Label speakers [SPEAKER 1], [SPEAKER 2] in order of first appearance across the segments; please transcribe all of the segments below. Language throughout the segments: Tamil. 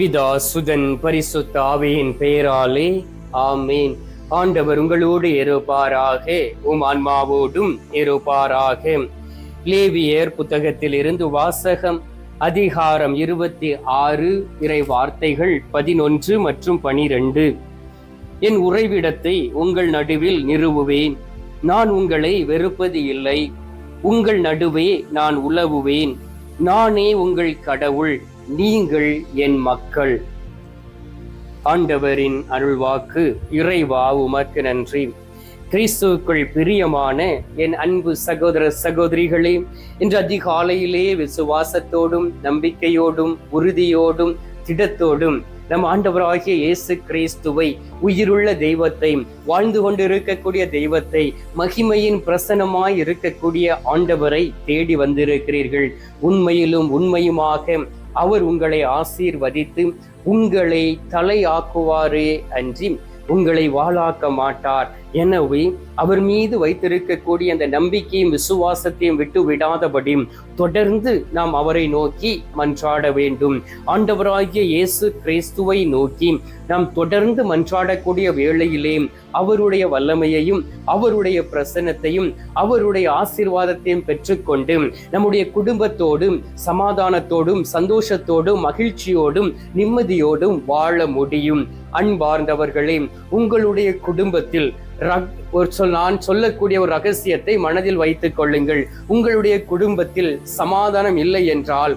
[SPEAKER 1] பிதா சுதன் பரிசுத்த ஆவியின் பெயராலே ஆமீன். ஆண்டவர் உங்களோடு இருப்பாராக உம் ஆன்மாவோடும் இருப்பாராக. லேவியர் புத்தகத்தில் இருந்து வாசகம் அதிகாரம் இருபத்தி ஆறு இறை வார்த்தைகள் பதினொன்று மற்றும் பனிரெண்டு. என் உறைவிடத்தை உங்கள் நடுவில் நிறுவுவேன் நான் உங்களை வெறுப்பது இல்லை. உங்கள் நடுவே நான் உலவுவேன் நானே உங்கள் கடவுள். நீங்கள் என் மக்கள். ஆண்டவரின் அருள்வாக்கு இறைவா உமக்கு நன்றி. கிறிஸ்துவுக்குள் பிரியமான என் அன்பு சகோதர சகோதரிகளே இன்று அதிகாலையிலே விசுவாசத்தோடும் நம்பிக்கையோடும் உறுதியோடும் திடத்தோடும் நம் ஆண்டவராகிய இயேசு கிறிஸ்துவை உயிருள்ள தெய்வத்தை வாழ்ந்து கொண்டிருக்கக்கூடிய தெய்வத்தை மகிமையின் பிரசனமாய் இருக்கக்கூடிய ஆண்டவரை தேடி வந்திருக்கிறீர்கள். உண்மையிலும் உண்மையுமாக அவர் உங்களை ஆசீர்வதித்து உங்களை தலையாக்குவாரே அன்றி உங்களை வாழாக்க மாட்டார். எனவே அவர் மீது வைத்திருக்கக்கூடிய அந்த நம்பிக்கையும் விசுவாசத்தையும் விட்டு விடாதபடி தொடர்ந்து நாம் அவரை நோக்கி மன்றாட வேண்டும். ஆண்டவராகிய இயேசு கிறிஸ்துவை நோக்கி நாம் தொடர்ந்து மன்றாடக்கூடிய வேளையிலே அவருடைய வல்லமையையும் அவருடைய பிரசன்னத்தையும் அவருடைய ஆசீர்வாதத்தையும் பெற்றுக்கொண்டு நம்முடைய குடும்பத்தோடும் சமாதானத்தோடும் சந்தோஷத்தோடும் மகிழ்ச்சியோடும் நிம்மதியோடும் வாழ முடியும். அன்பார்ந்தவர்களே உங்களுடைய குடும்பத்தில் ஒரு சொல் நான் சொல்லக்கூடிய ஒரு ரகசியத்தை மனதில் வைத்துக் கொள்ளுங்கள். உங்களுடைய குடும்பத்தில் சமாதானம் இல்லை என்றால்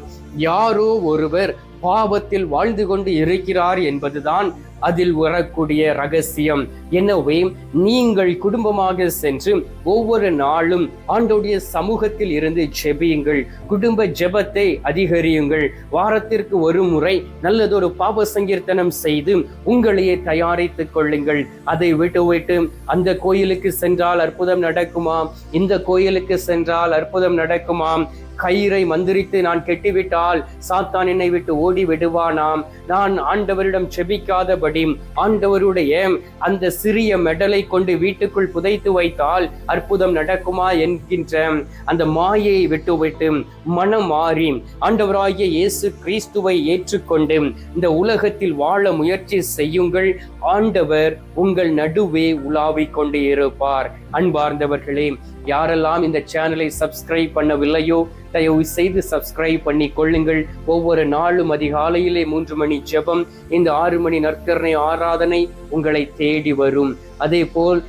[SPEAKER 1] யாரோ ஒருவர் பாவத்தில் வாழ்ந்து கொண்டு இருக்கிறார் என்பதுதான் அதில் வரக்கூடிய ரகசியம் எனவே நீங்கள் குடும்பமாக சென்று ஒவ்வொரு நாளும் ஆண்டோடைய சமூகத்தில் இருந்து ஜெபியுங்கள். குடும்ப ஜெபத்தை அதிகரியுங்கள். வாரத்திற்கு ஒரு முறை நல்லதொரு பாப சங்கீர்த்தனம் செய்து உங்களையே தயாரித்துக் கொள்ளுங்கள். அதை விட்டு விட்டு அந்த கோயிலுக்கு சென்றால் அற்புதம் நடக்குமா இந்த கோயிலுக்கு சென்றால் அற்புதம் நடக்குமாம்? கயிறை மந்திரித்து நான் கெட்டிவிட்டால் சாத்தான் என்னை விட்டு ஓடி விடுவானாம் நான் ஆண்டவரிடம் செபிக்காதபடி ஆண்டவருடைய அந்த சிறிய மெடலை கொண்டு வீட்டுக்குள் புதைத்து வைத்தால் அற்புதம் நடக்குமா என்கின்ற அந்த மாயை விட்டுவிட்டு மனம் மாறி ஆண்டவராகிய இயேசு கிறிஸ்துவை ஏற்றுக்கொண்டு இந்த உலகத்தில் வாழ முயற்சி செய்யுங்கள். ஆண்டவர் உங்கள் நடுவே உலாவிக் கொண்டு இருப்பார் அன்பார்ந்தவர்களே யாரெல்லாம் இந்த சேனலை சப்ஸ்கிரைப் பண்ணவில்லையோ தயவு செய்து சப்ஸ்கிரைப் பண்ணி கொள்ளுங்கள். ஒவ்வொரு நாளும் அதிகாலையிலே மூன்று மணி ஜெபம் இந்த ஆறு மணி நற்கரணை ஆராதனை உங்களை தேடி வரும். அதே போல்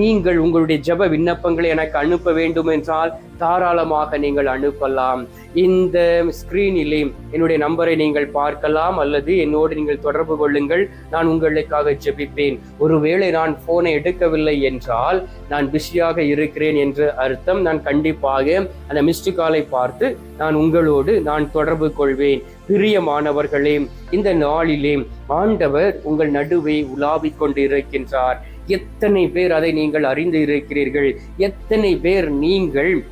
[SPEAKER 1] நீங்கள் உங்களுடைய ஜெப விண்ணப்பங்களை எனக்கு அனுப்ப வேண்டும் என்றால் தாராளமாக நீங்கள் அனுப்பலாம். இந்த ஸ்கிரீனிலே என்னுடைய நம்பரை நீங்கள் பார்க்கலாம் அல்லது என்னோடு நீங்கள் தொடர்பு கொள்ளுங்கள். நான் உங்களுக்காக ஜெபிப்பேன். ஒருவேளை நான் போனை எடுக்கவில்லை என்றால் நான் பிஸியாக இருக்கிறேன் என்று அர்த்தம். நான் கண்டிப்பாக அந்த மிஸ்டு காலை பார்த்து நான் உங்களோடு நான் தொடர்பு கொள்வேன். பிரியமானவர்களே இந்த நாளிலே ஆண்டவர் உங்கள் நடுவே உலாவிக் கொண்டு இருக்கின்றார் எத்தனை பேர் அதை நீங்கள் அறிந்து இருக்கிறீர்கள்? எத்தனை பேர் நீங்கள்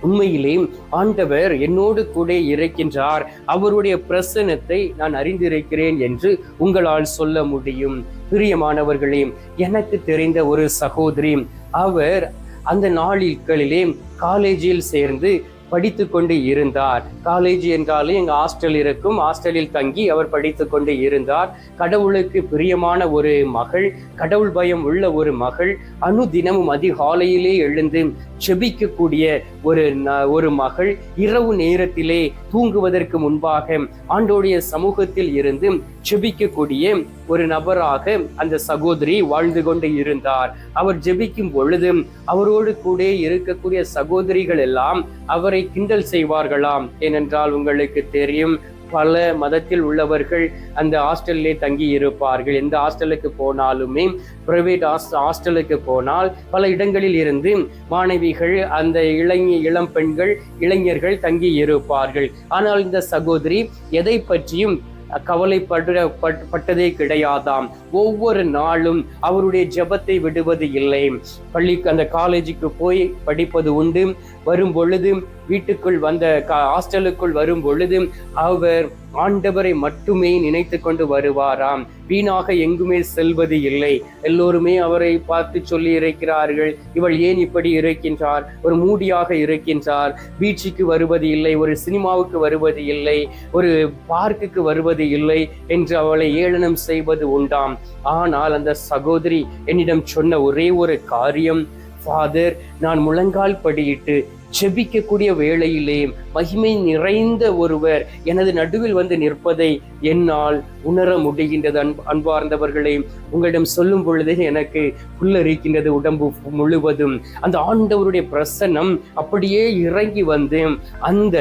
[SPEAKER 1] உண்மையிலே ஆண்டவர் என்னோடு கூட இருக்கின்றார்? அவருடைய பிரசனத்தை நான் அறிந்திருக்கிறேன் என்று உங்களால் சொல்ல முடியும். பிரியமானவர்களே எனக்கு தெரிந்த ஒரு சகோதரி அவர் அந்த நாளில்களிலே காலேஜில் சேர்ந்து படித்து கொண்டு இருந்தார். காலேஜ் என்றாலே எங்கள் ஹாஸ்டல் இருக்கும். ஹாஸ்டலில் தங்கி அவர் படித்து கொண்டு இருந்தார். கடவுளுக்கு பிரியமான ஒரு மகள் கடவுள் பயம் உள்ள ஒரு மகள் அனுதினமும் அதிகாலையிலே எழுந்து செபிக்கக்கூடிய ஒரு ந- ஒரு மகள் இரவு நேரத்திலே தூங்குவதற்கு முன்பாக ஆண்டோடைய சமூகத்தில் இருந்து செபிக்கக்கூடிய ஒரு நபராக அந்த சகோதரி வாழ்ந்து கொண்டு இருந்தார். அவர் ஜெபிக்கும் பொழுது அவரோடு கூட இருக்கக்கூடிய சகோதரிகள் எல்லாம் அவரை கிண்டல் செய்வார்களாம். ஏனென்றால் உங்களுக்கு தெரியும் பல மதத்தில் உள்ளவர்கள் அந்த ஹாஸ்டல்லே தங்கி இருப்பார்கள். எந்த ஹாஸ்டலுக்கு போனாலுமே பிரைவேட் ஹாஸ்டலுக்கு போனால் பல இடங்களில் இருந்து மாணவிகள் அந்த இளைஞ இளம் பெண்கள் இளைஞர்கள் தங்கி இருப்பார்கள். ஆனால் இந்த சகோதரி எதை பற்றியும் கவலைப்பட பட்- பட்டதே கிடையாதாம். ஒவ்வொரு நாளும் அவருடைய ஜெபத்தை விடுவது இல்லை. பள்ளிக்கு அந்த காலேஜுக்கு போய் படிப்பது உண்டு. வரும் பொழுது வீட்டுக்குள் வந்த கா- ஹாஸ்டலுக்குள் வரும் பொழுது அவர் ஆண்டவரை மட்டுமே நினைத்து கொண்டு வருவாராம். வீணாக எங்குமே செல்வது இல்லை. எல்லோருமே அவரை பார்த்து சொல்லி இருக்கிறார்கள் இவள் ஏன் இப்படி இருக்கின்றார் ஒரு மூடியாக இருக்கின்றார் பீச்சுக்கு வருவது இல்லை ஒரு சினிமாவுக்கு வருவது இல்லை ஒரு பார்க்குக்கு வருவது இல்லை என்று அவளை ஏளனம் செய்வது உண்டாம். ஆனால் அந்த சகோதரி என்னிடம் சொன்ன ஒரே ஒரு காரியம் ஃபாதர் நான் முழங்கால் படியிட்டு செபிக்கக்கூடிய வேளையிலே மகிமை நிறைந்த ஒருவர் எனது நடுவில் வந்து நிற்பதை என்னால் உணர முடிகின்றது. அன்ப அன்பார்ந்தவர்களே உங்களிடம் சொல்லும் பொழுதே எனக்கு புல்லரிக்கின்றது உடம்பு முழுவதும். அந்த ஆண்டவருடைய பிரசன்னம் அப்படியே இறங்கி வந்து அந்த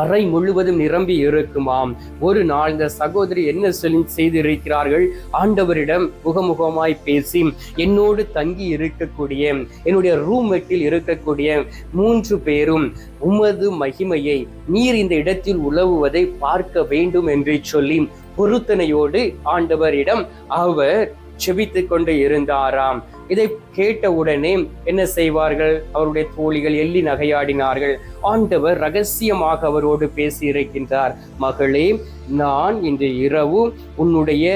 [SPEAKER 1] அறை முழுவதும் நிரம்பி இருக்குமாம். ஒரு நாள் இந்த சகோதரி என்ன சொல்லி செய்திருக்கிறார்கள்? ஆண்டவரிடம் முகமுகமாய் பேசி என்னோடு தங்கி இருக்கக்கூடிய என்னுடைய ரூம்மேட்டில் இருக்கக்கூடிய மூன்று பேரும் உமது மகிமையை நீர் இந்த இடத்தில் உலவுவதை பார்க்க வேண்டும் என்று சொல்லி பொருத்தனையோடு ஆண்டவரிடம் அவர் செபித்து கொண்டு இருந்தாராம். இதை கேட்ட உடனே என்ன செய்வார்கள்? அவருடைய தோழிகள் எள்ளி நகையாடினார்கள். ஆண்டவர் ரகசியமாக அவரோடு பேசி இருக்கின்றார் மகளே நான் இன்று இரவு உன்னுடைய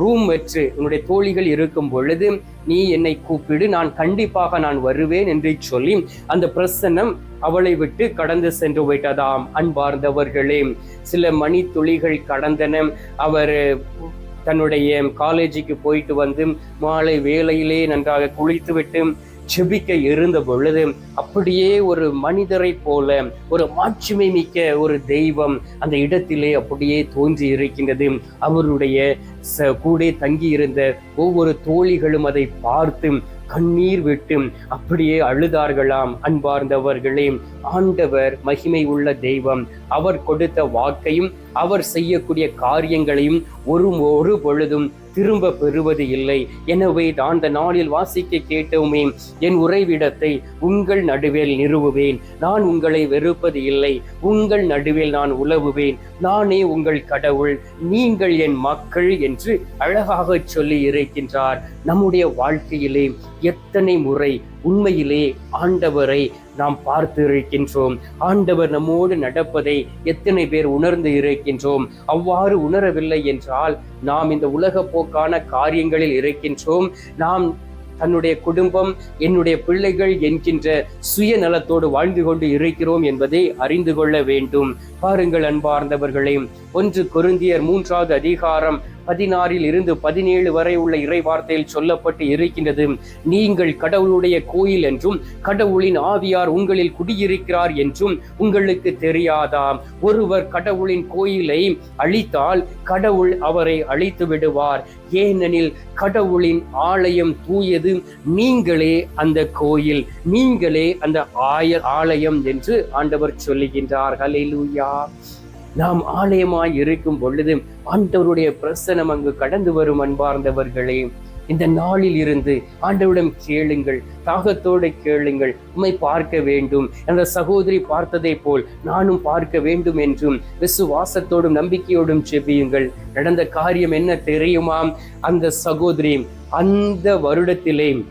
[SPEAKER 1] ரூம் வச்சு உன்னுடைய தோழிகள் இருக்கும் பொழுது நீ என்னை கூப்பிடு நான் கண்டிப்பாக நான் வருவேன் என்று சொல்லி அந்த பிரசன்னம் அவளை விட்டு கடந்து சென்று விட்டதாம் அன்பார்ந்தவர்களே சில மணி துளிகள் கடந்தன. அவர் தன்னுடைய காலேஜுக்கு போயிட்டு வந்து மாலை வேலையிலே நன்றாக குளித்துவிட்டு செபிக்க இருந்த பொழுது அப்படியே ஒரு மனிதரை போல ஒரு மாட்சிமை மிக்க ஒரு தெய்வம் அந்த இடத்திலே அப்படியே தோன்றி இருக்கின்றது. அவருடைய ச கூட தங்கி இருந்த ஒவ்வொரு தோழிகளும் அதை பார்த்து கண்ணீர் விட்டு அப்படியே அழுதார்களாம். அன்பார்ந்தவர்களே ஆண்டவர் மகிமை உள்ள தெய்வம். அவர் கொடுத்த வாக்கையும் அவர் செய்யக்கூடிய காரியங்களையும் ஒரு ஒரு பொழுதும் திரும்ப பெறுவது இல்லை. எனவே தான் அந்த நாளில் வாசிக்க கேட்டோமே என் உறைவிடத்தை உங்கள் நடுவில் நிறுவுவேன். நான் உங்களை வெறுப்பது இல்லை உங்கள் நடுவில் நான் உலவுவேன். நானே உங்கள் கடவுள் நீங்கள் என் மக்கள் என்று அழகாக சொல்லி இருக்கின்றார் நம்முடைய வாழ்க்கையிலே எத்தனை முறை உண்மையிலே ஆண்டவரை நாம் பார்த்து இருக்கின்றோம். ஆண்டவர் நம்மோடு நடப்பதை எத்தனை பேர் உணர்ந்து இருக்கின்றோம். அவ்வாறு உணரவில்லை என்றால் நாம் இந்த உலக போக்கான காரியங்களில் இருக்கின்றோம். நாம் தன்னுடைய குடும்பம் என்னுடைய பிள்ளைகள் என்கின்ற சுயநலத்தோடு வாழ்ந்து கொண்டு இருக்கிறோம் என்பதை அறிந்து கொள்ள வேண்டும். பாருங்கள் அன்பார்ந்தவர்களே ஒன்று கொருந்தியர் மூன்றாவது அதிகாரம் பதினாறில் இருந்து பதினேழு வரை உள்ள இறை வார்த்தையில் சொல்லப்பட்டு இருக்கின்றது. நீங்கள் கடவுளுடைய கோயில் என்றும் கடவுளின் ஆவியார் உங்களில் குடியிருக்கிறார் என்றும் உங்களுக்கு தெரியாதாம் ஒருவர் கடவுளின் கோயிலை அழித்தால் கடவுள் அவரை அழித்து விடுவார். ஏனெனில் கடவுளின் ஆலயம் தூயது. நீங்களே அந்த கோயில் நீங்களே அந்த ஆய ஆலயம் என்று ஆண்டவர் சொல்லுகின்றார். ஹalleluya. நாம் ஆலயமாய் இருக்கும் பொழுது ஆண்டவருடைய பிரசனம் அங்கு கடந்து வரும் அன்பார்ந்தவர்களே இந்த நாளில் இருந்து ஆண்டவரிடம் கேளுங்கள் தாகத்தோடு கேளுங்கள். உம்மை பார்க்க வேண்டும். அந்த சகோதரி பார்த்ததை போல் நானும் பார்க்க வேண்டும் என்றும் விசுவாசத்தோடும் நம்பிக்கையோடும் செவியுங்கள் நடந்த காரியம் என்ன தெரியுமாம் அந்த சகோதரி அந்த வருடத்திலே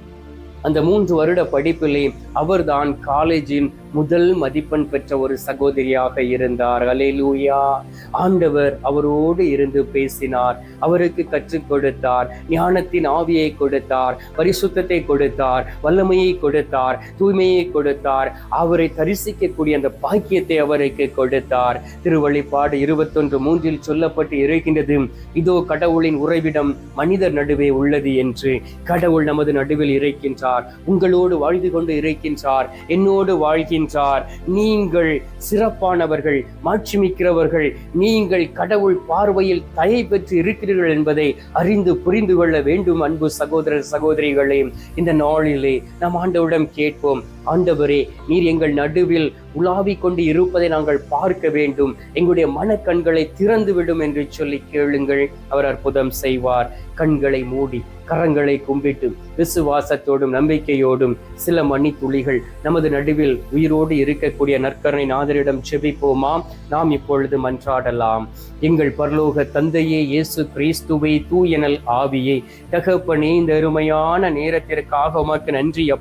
[SPEAKER 1] அந்த மூன்று வருட படிப்பிலே அவர்தான் காலேஜின் முதல் மதிப்பெண் பெற்ற ஒரு சகோதரியாக இருந்தார். அலேலூயா ஆண்டவர் அவரோடு இருந்து பேசினார். அவருக்கு கற்றுக் கொடுத்தார். ஞானத்தின் ஆவியை கொடுத்தார். பரிசுத்தத்தை கொடுத்தார். வல்லமையை கொடுத்தார். தூய்மையை கொடுத்தார். அவரை தரிசிக்கக்கூடிய அந்த பாக்கியத்தை அவருக்கு கொடுத்தார். திருவழிப்பாடு இருபத்தொன்று மூன்றில் சொல்லப்பட்டு இருக்கின்றது இதோ கடவுளின் உறைவிடம் மனிதர் நடுவே உள்ளது என்று. கடவுள் நமது நடுவில் இருக்கின்றார். உங்களோடு வாழ்ந்து கொண்டு இருக்கின்றார். என்னோடு வாழ்கிற வாழ்கின்றார் நீங்கள் சிறப்பானவர்கள் மாட்சிமிக்கிறவர்கள் நீங்கள் கடவுள் பார்வையில் தயை பெற்று இருக்கிறீர்கள் என்பதை அறிந்து புரிந்து கொள்ள வேண்டும் அன்பு சகோதரர் சகோதரிகளே. இந்த நாளிலே நாம் ஆண்டவரிடம் கேட்போம் ஆண்டவரே நீர் எங்கள் நடுவில் உலாவிக் கொண்டு இருப்பதை நாங்கள் பார்க்க வேண்டும். எங்களுடைய மனக்கண்களை திறந்துவிடும் என்று சொல்லி கேளுங்கள். அவர் அற்புதம் செய்வார். கண்களை மூடி கரங்களை கும்பிட்டு விசுவாசத்தோடும் நம்பிக்கையோடும் சில மணி துளிகள் நமது நடுவில் உயிரோடு இருக்கக்கூடிய நற்கரணை நாதரிடம் செபிப்போமாம். நாம் இப்பொழுது மன்றாடலாம். எங்கள் பரலோக தந்தையே இயேசு கிறிஸ்துவை தூயனல் ஆவியை. தகப்பனே இந்த அருமையான நேரத்திற்காக உமக்கு நன்றி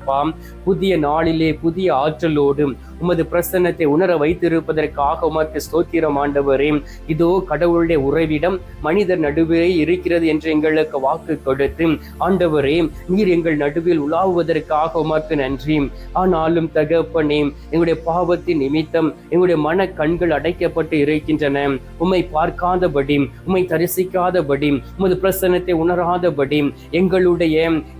[SPEAKER 1] புதிய நாளிலே புதிய ஆற்றலோடும் உமது பிரசன்னத்தை உணர வைத்திருப்பதற்காக உமக்கு ஸ்தோத்திரம் ஆண்டவரே. இதோ கடவுளுடைய உறவிடம் மனிதர் நடுவே இருக்கிறது என்று எங்களுக்கு வாக்கு கொடுத்து ஆண்டவரே நீர் எங்கள் நடுவில் உலாவுவதற்காக உமக்கு நன்றி. ஆனாலும் தகப்பனே எங்களுடைய பாவத்தின் நிமித்தம் எங்களுடைய மன கண்கள் அடைக்கப்பட்டு இருக்கின்றன. உம்மை பார்க்காதபடி உம்மை தரிசிக்காதபடி உமது பிரசன்னத்தை உணராதபடி எங்களுடைய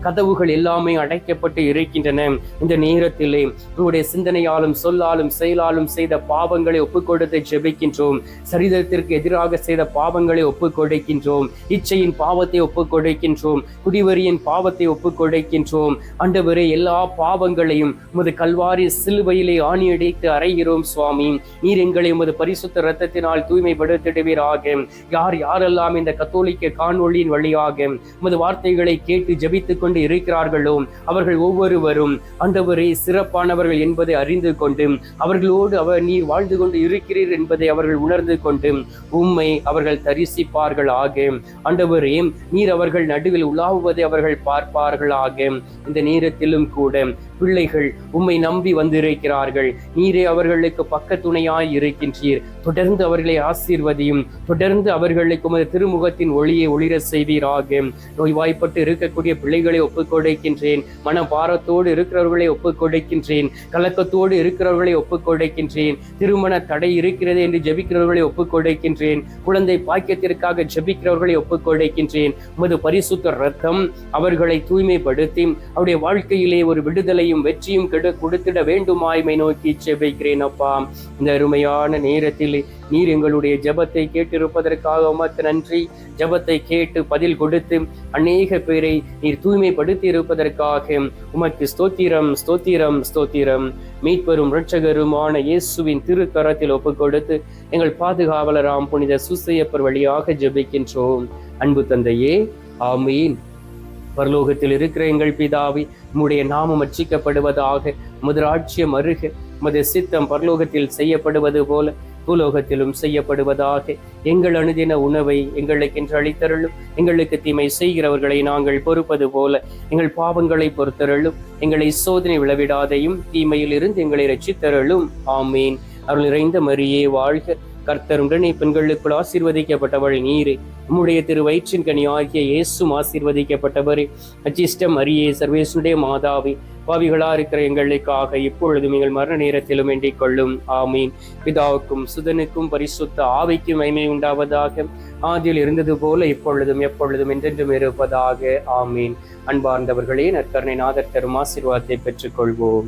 [SPEAKER 1] கதவுகள் எல்லாமே அடைக்கப்பட்டு இருக்கின்றன. இந்த நேரத்திலே உங்களுடைய சிந்தனையாலும் சொல்லாலும் செயலாலும் செய்த பாவங்களை ஒப்புக் கொடுத்து ஜெபிக்கின்றோம். சரீரத்திற்கு எதிராக செய்த பாவங்களை ஒப்புக் கொடுக்கின்றோம் இச்சையின் பாவத்தை ஒப்புக் கொடுக்கின்றோம் குடிவரியின் பாவத்தை ஒப்புக் கொடுக்கின்றோம் ஆண்டவரே எல்லா பாவங்களையும் உமது கல்வாரி சிலுவையிலே ஆணியடித்து அறைகிறோம் சுவாமி. நீர் எங்களை உமது பரிசுத்த ரத்தத்தினால் தூய்மைப்படுத்திடுவீராக. யார் யாரெல்லாம் இந்த கத்தோலிக்க காணொளியின் வழியாக உமது வார்த்தைகளை கேட்டு ஜபித்துக் கொண்டு இருக்கிறார்களோ அவர்கள் ஒவ்வொருவரும் அண்டவரே சிறப்பானவர்கள் என்பதை அறிந்து கொண்டு கொண்டு அவர்களோடு அவர் நீர் வாழ்ந்து கொண்டு இருக்கிறீர் என்பதை அவர்கள் உணர்ந்து கொண்டு உம்மை அவர்கள் தரிசிப்பார்கள் ஆக ஆண்டவரே நீர் அவர்கள் நடுவில் உலாவுவதை அவர்கள் பார்ப்பார்கள் ஆக இந்த நேரத்திலும் கூட பிள்ளைகள் உம்மை நம்பி வந்திருக்கிறார்கள். நீரே அவர்களுக்கு பக்க துணையாய் இருக்கின்றீர். தொடர்ந்து அவர்களை ஆசீர்வதியும் தொடர்ந்து அவர்களுக்கு உமது திருமுகத்தின் ஒளியை ஒளிர செய்வீராக. நோய்வாய்ப்பட்டு இருக்கக்கூடிய பிள்ளைகளை ஒப்புக் கொடுக்கின்றேன் மன பாரத்தோடு இருக்கிறவர்களை ஒப்புக் கொடுக்கின்றேன் கலக்கத்தோடு இருக்கிறவர்களை ஒப்புக்கொடுக்கின்றேன். திருமண தடை இருக்கிறது என்று ஜபிக்கிறவர்களை ஒப்புக்கொடுக்கின்றேன். குழந்தை பாக்கியத்திற்காக ஜெபிக்கிறவர்களை ஒப்புக் கொடுக்கின்றேன் உமது பரிசுத்த ரத்தம் அவர்களை தூய்மைப்படுத்தி அவருடைய வாழ்க்கையிலே ஒரு விடுதலையும் வெற்றியும் கெடு கொடுத்திட வேண்டுமாய்மை நோக்கி ஜெபிக்கிறேன் அப்பா. இந்த அருமையான நேரத்தில் நீர் எங்களுடைய ஜெபத்தை கேட்டிருப்பதற்காக உமக்கு நன்றி. ஜெபத்தை கேட்டு பதில் கொடுத்து அநேக பேரை நீர் தூய்மைப்படுத்தி இருப்பதற்காக உமக்கு ஸ்தோத்திரம் ஸ்தோத்திரம் ஸ்தோத்திரம். மீட்பெரும் இரட்சகருமான இயேசுவின் திருக்கரத்தில் ஒப்புக் கொடுத்து எங்கள் பாதுகாவலராம் புனித சுசையப்பர் வழியாக ஜெபிக்கின்றோம். அன்பு தந்தையே ஆமீன். பரலோகத்தில் இருக்கிற எங்கள் பிதாவி உம்முடைய நாமம் அச்சிக்கப்படுவதாக முதராட்சியம் அருக உமது சித்தம் பரலோகத்தில் செய்யப்படுவது போல பூலோகத்திலும் செய்யப்படுவதாக. எங்கள் அனுதின உணவை எங்களுக்கு என்று அளித்தருளும். எங்களுக்கு தீமை செய்கிறவர்களை நாங்கள் பொறுப்பது போல எங்கள் பாவங்களை பொறுத்தருளும். எங்களை சோதனை விளவிடாதையும் தீமையில் இருந்து எங்களை ரட்சித்தருளும் ஆமீன். அருள் நிறைந்த மரியே வாழ்க. கர்த்தருடனே பெண்களுக்குள் ஆசீர்வதிக்கப்பட்டவள் நீரே. உம்முடைய திரு வயிற்றின் கனி ஆகிய இயேசும் ஆசீர்வதிக்கப்பட்டவரே. அச்சிஷ்டம் அரியே சர்வேசுடைய மாதாவே. பாவிகளா இருக்கிற எங்களுக்காக இப்பொழுதும் எங்கள் மரண நேரத்திலும் வேண்டிக் கொள்ளும். ஆமீன். பிதாவுக்கும் சுதனுக்கும் பரிசுத்த ஆவிக்கும் மைமை உண்டாவதாக. ஆதியில் இருந்தது போல இப்பொழுதும் எப்பொழுதும் என்றென்றும் இருப்பதாக. ஆமீன். அன்பார்ந்தவர்களே நற்கருணை நாதர் தரும் ஆசீர்வாதத்தை பெற்றுக்கொள்வோம்.